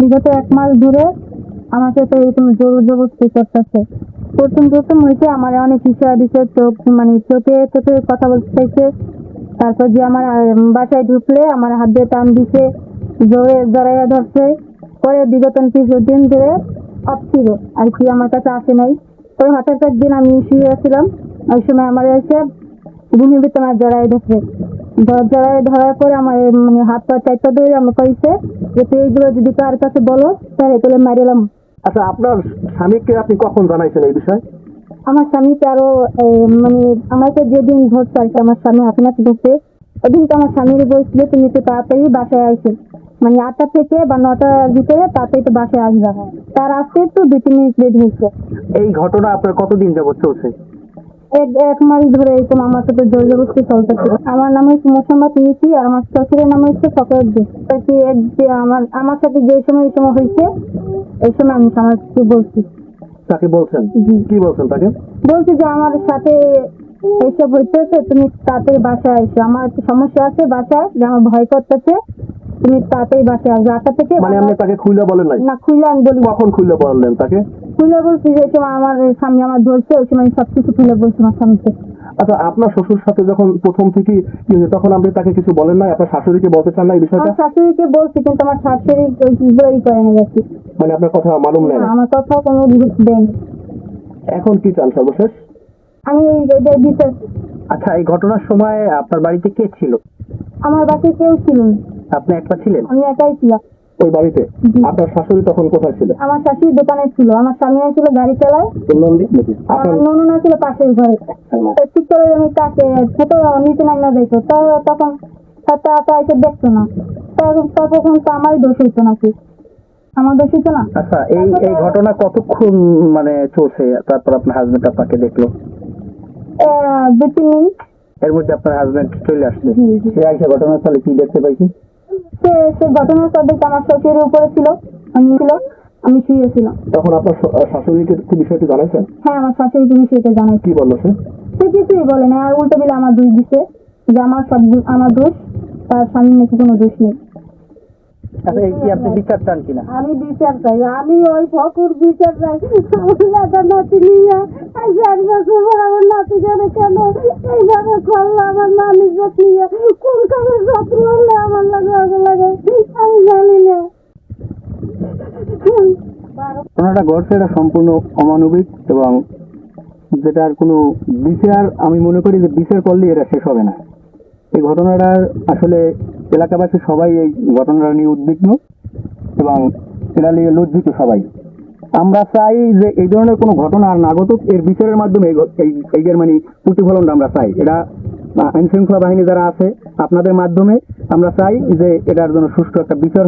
বিগত এক মাস ধরে আমাকে তো এরকম জোর জবরদস্তি করতেছে। প্রথম প্রথম হয়েছে আমার অনেক ইশারা দিচ্ছে চোখ মানে চোখে চোখে কথা বলতে চাইছে। তারপর যে আমার বাসায় ঢুকলে আমার হাত দিয়ে টান দিছে, জোরে জড়াইয়া ধরছে। পরে বিগত কিছু দিন ধরে অফ আর কি আমার কাছে আসে নাই। পরে হঠাৎ একদিন আমি শুয়ে আছিলাম, ওই সময় আমার এসে ভূমি আমার জড়াই ধরছে। জড়াই ধরার পরে আমার মানে হাত পা চারটা ধরে আমার কইছে যে তুই এইগুলো যদি কার কাছে বলো তাহলে তোলে মারিলাম আচ্ছা আপনার স্বামীকে আপনি কখন জানাইছেন এই বিষয়ে? আমার স্বামীকে আরও মানে আমাকে যেদিন ধরছে আর কি আমার স্বামী আপনাকে ধরছে ওদিন তো আমার স্বামীর বলছিল তুমি একটু তাড়াতাড়ি বাসায় আসো মানে আটটা থেকে বা নটার ভিতরে তাড়াতাড়ি তো বাসায় আসবা। তার আসতে তো দুই তিন মিনিট লেট হয়েছে। এই ঘটনা আপনার কতদিন যাবত চলছে? এক এক মাস ধরে এরকম আমার সাথে জোর জবরদস্তি চলতেছে আমার নাম হচ্ছে মোসাম্মদ নিকি আর আমার শ্বশুরের নাম হচ্ছে ফকরুদ্দিন কি এক যে আমার আমার সাথে যে সময় এই সময় হয়েছে ওই সময় আমি সমাজকে বলছি। তাকে বলছেন? কি বলছেন তাকে? বলছি যে আমার সাথে এইসব হইতেছে তুমি তাড়াতাড়ি বাসায় এসো। আমার একটু সমস্যা আছে বাসায় যে আমার ভয় করতেছে। তুমি তাড়াতাড়ি বাসায় আসবে আটটা থেকে মানে আপনি তাকে খুলে বলেন নাই? না খুলে আমি বলি কখন খুলে বললেন তাকে? বলছি যে সময় আমার স্বামী আমার ধরছে ওই সময় বলছি আমার স্বামীকে। আচ্ছা আপনার শ্বশুর সাথে যখন প্রথম থেকে তখন আপনি তাকে কিছু বলেন নাই? আপনার শাশুড়িকে বলতে চান না এই বিষয়টা? আমার শাশুড়িকে বলছি কিন্তু আমার শাশুড়ি ওইগুলোই করে না গেছি মানে আপনার কথা মালুম নেই। আমার কথা কোনো গুরুত্ব দেয়নি। এখন কি চান সর্বশেষ? আমি এই দিতে আচ্ছা এই ঘটনার সময় আপনার বাড়িতে কে ছিল? আমার বাড়িতে কেউ ছিল না। আপনি একটা ছিলেন? আমি একাই ছিলাম। ওই বাড়িতে? আপনার শাশুড়ি তখন কোথায় ছিল? আমার শাশুড়ি দোকানে ছিল। আমার স্বামী ছিল গাড়ি চালায়। আপনার নননা ছিল পাশের ঘরে। তো ঠিক করে আমি তাকে ছোট নিচে দেখতো তখন তা তা এসে দেখতো না। তা- তা তখন তো আমারই দোষ হইতো নাকি? আমার দোষ হইতো না? আচ্ছা এই এই ঘটনা কতক্ষণ মানে চলছে? তারপর আপনার হাজবেন্ড আপনাকে দেখল? দু তিন মিনিট। এর মধ্যে আপনার হাজবেন্ড চলে আসছে। সে আইসা ঘটনাস্থলে কি দেখতে পাইছে? সে সে ঘটনার সাথে আমার শ্বশুরের উপরে ছিল আমি ছিল আমি শুয়েছিলাম তখন আপনার শাশুড়িকে কি বিষয়টি জানাইছেন? হ্যাঁ আমার শাশুড়ি তুমি সেটা জানাই কি বলল সে? সে কিছুই বলে না আর উল্টো বিলে আমার দোষ দিছে যে আমার সব আমার দোষ তার স্বামীর নাকি কোনো দোষ নেই। আচ্ছা এই কি আপনি বিচার চান কিনা? আমি বিচার চাই আমি ওই ফকুর বিচার চাই। আমার নাতি নিয়ে চার বছর পর আমার নাতি জানে কেন? এইভাবে করল আমার নিয়ে। কোন কাজে যত্ন হলে আমার লাগে আগে লাগে? আমি জানি না। ঘটনাটা ঘটছে এটা সম্পূর্ণ অমানবিক এবং যেটার কোনো বিচার আমি মনে করি যে বিচার করলে এটা শেষ হবে না। এই ঘটনাটার আসলে এলাকাবাসী সবাই এই ঘটনাটা নিয়ে উদ্বিগ্ন এবং এটা নিয়ে লজ্জিত সবাই। আমরা চাই যে এই ধরনের কোনো ঘটনা আর না ঘটুক, এর বিচারের মাধ্যমে এই মানে প্রতিফলনটা আমরা চাই। এটা আইনশৃঙ্খলা বাহিনী যারা আছে, আপনাদের মাধ্যমে আমরা চাই যে এটার জন্য সুষ্ঠু একটা বিচার